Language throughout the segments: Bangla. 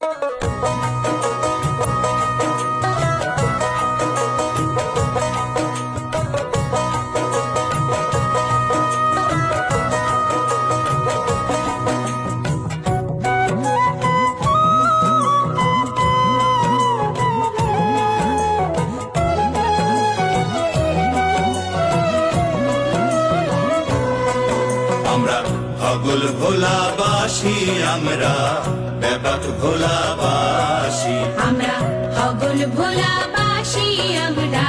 আমরা হগল ভোলাবাসী আমরা ব্যাপক ভোলাবাসী। আমরা হগল ভোলাবাসী আমরা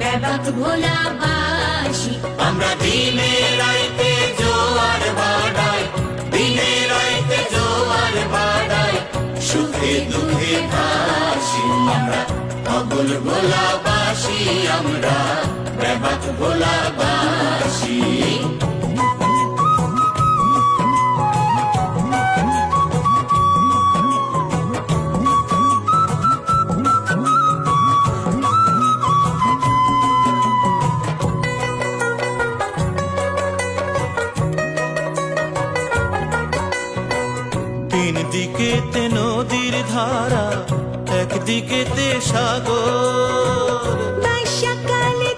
ব্যাপক ভোলাবাসী। আমরা দিনে রাইতে জোয়ার বাড়াই দিনে রাইতে জোয়ার বাড়াই সুখে দুঃখে ভাসি। আমরা হগল ভোলাবাসী আমরা ব্যাপক ভোলাবাসী। তিন দিকেতে নদীর ধারা একদিকেতে সাগর। বর্ষাকালে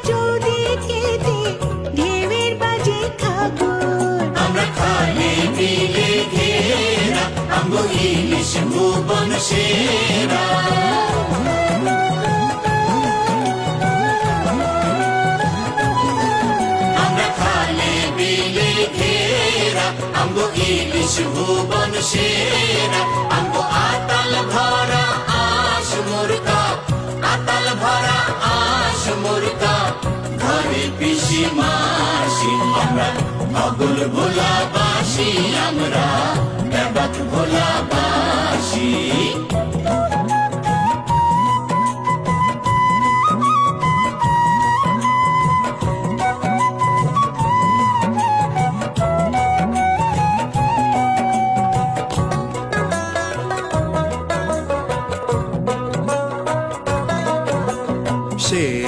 ঢেউয়ের বাজে খাগর। আমরা খালি বিলে ঘেরা আম্ব ইলিশ ভুবন সেরা। আমরা খালি বিলে ঘেরা আম্ব ইলিশ ভুবন সেরা। মাসি আমরা। পাগল ভোলাবাসি আমরা। ব্যাপক ভোলাবাসি।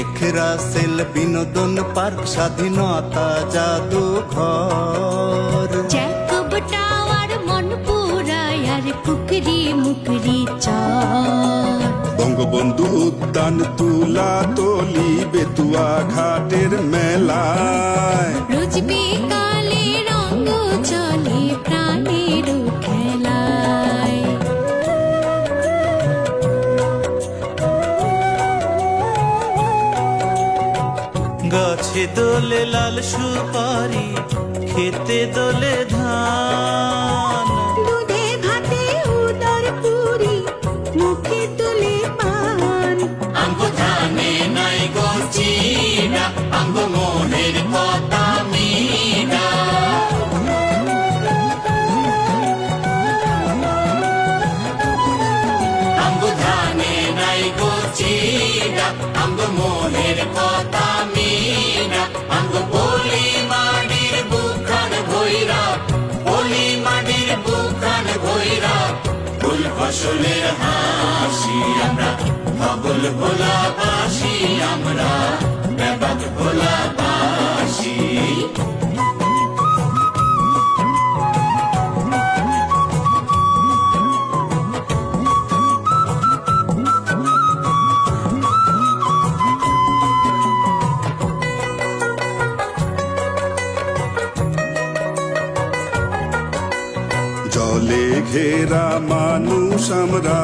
শেখ রাসেল বিনোদন পার্ক স্বাধীনতা জাদুঘর জ্যাকব টাওয়ার মনপুরায় আর পুকরি মুকরি চর। বঙ্গবন্ধু উদ্যান তুলা তলি বেতুয়া ঘাটের মেলায় গাছে দোলে লাল সুপারি খেতে দোলে ধান। মনের কথা মিনা, আঙ্গ বলি মাডির বুখান ভৈরা বলি মাডির বুখান ভৈরা ফুল ফসলের হাসি আমরা পাগল ভোলাবাসি আমরা। জলে ঘেরা মানুষ আমরা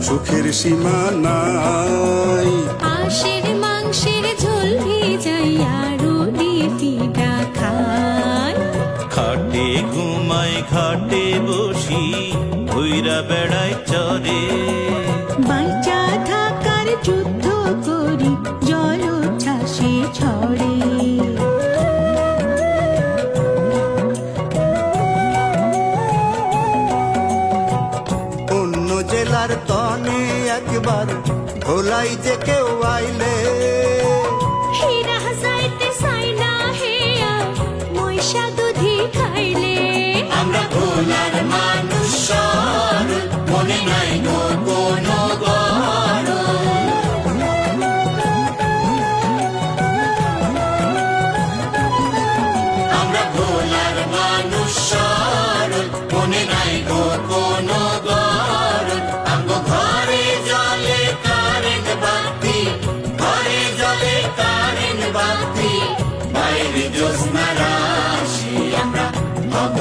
সুখের সীমা নাই। আশের মাংসের ঝোল ভেজাইয়া রুটি পিঠা খায় খাটে ঘুমাই ঘাটে বসি ভৈরা বেড়াই চরে জেলার তনে একবার ভোলাই যে কেউ আইলে। হীরা যাইতে হেয়া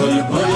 জ্যোৎস্না